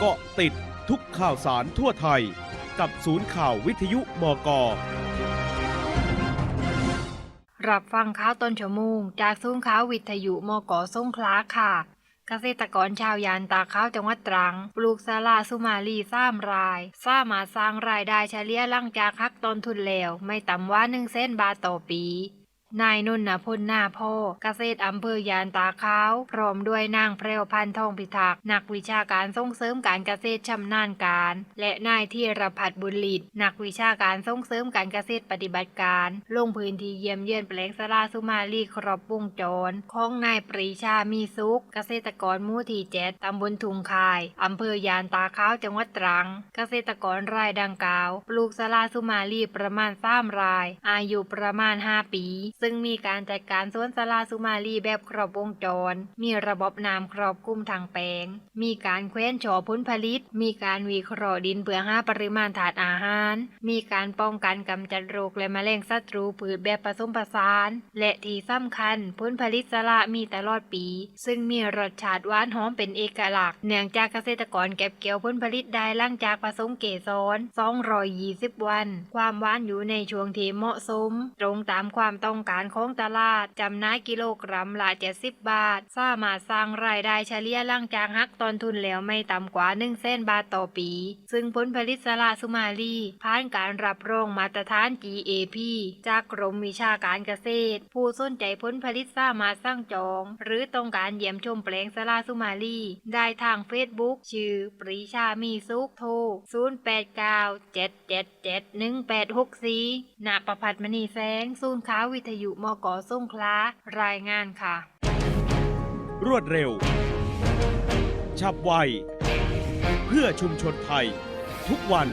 เกาะติดทุกข่าวสารทั่วไทย กับศูนย์ข่าววิทยุมกรับฟังข่าวต้นชั่วโมง จากซุ้มข่าววิทยุมกสงขลาค่ะ เกษตรกรชาวยานตาข้าวจังหวัดตรัง ปลูกสาลาสุมาลีสามรายสามาสร้างรายได้เฉลี่ยหลังจากหักต้นทุนแล้ว ไม่ต่ำกว่า1เส้นบาทต่อปี นายนุ่นนพลนาพ่อเกษตรอำเภอยานตาขาว พร้อมด้วยนางแพรวพันธ์ทองพิทักษ์นักวิชาการส่งเสริมการเกษตรชำนาญการ และนายธีรพัฒน์บุญลิตนักวิชาการส่งเสริมการเกษตรปฏิบัติการ ลงพื้นที่เยี่ยมเยือนแปลงสลาสุมาลีครอบวงจรของนายปรีชามีสุข เกษตรกรมู่ที่เจ็ดตำบลทุงคายอำเภอยานตาขาวจังหวัดตรัง เกษตรกรรายดังกล่าว ปลูกสลาสุมาลีประมาณสามราย อายุประมาณ 5 ปีซึ่งมีการจัดการสวนสลาสุมาลีแบบครอบวงจร มีระบบน้ำครอบคลุมทางแปลง มีการเคว้นฉอผลผลิต มีการวิเคราะห์ดินเพื่อหาปริมาณถาดอาหาร มีการป้องกันกำจัดโรคและแมลงศัตรูพืชแบบผสมผสาน และที่สำคัญผลผลิตสละมีตลอดปี ซึ่งมีรสชาติหวานหอมเป็นเอกลักษณ์เนื่องจากเกษตรกรเก็บเกี่ยวผลผลิตได้หลังจากผสมเกสร220 วัน ความหวานอยู่ในช่วงที่เหมาะสม ตรงตามความต้องการของตลาดจำหน่ายกิโลกรัมละ70 บาท สามารถสร้างรายได้เฉลี่ยหลังจากหักต้นทุนแล้วไม่ต่ำกว่า1เส้นบาทต่อปี ซึ่งผลผลิตสละสุมาลีผ่านการรับรองมาตรฐาน GAP จากกรมวิชาการเกษตร ผู้สนใจผลผลิตสามารถสั่งจอง หรือต้องการเยี่ยมชมแปลงสลาสุมาลีได้ทางเฟซบุ๊กชื่อ ปรีชามีสุขโทร0897771864ณประพัฒน์มณีแสงศูนย์ค้าวิทยมกสงคลารายงานค่ะ รวดเร็ว ฉับไว เพื่อชุมชนไทย ทุกวัน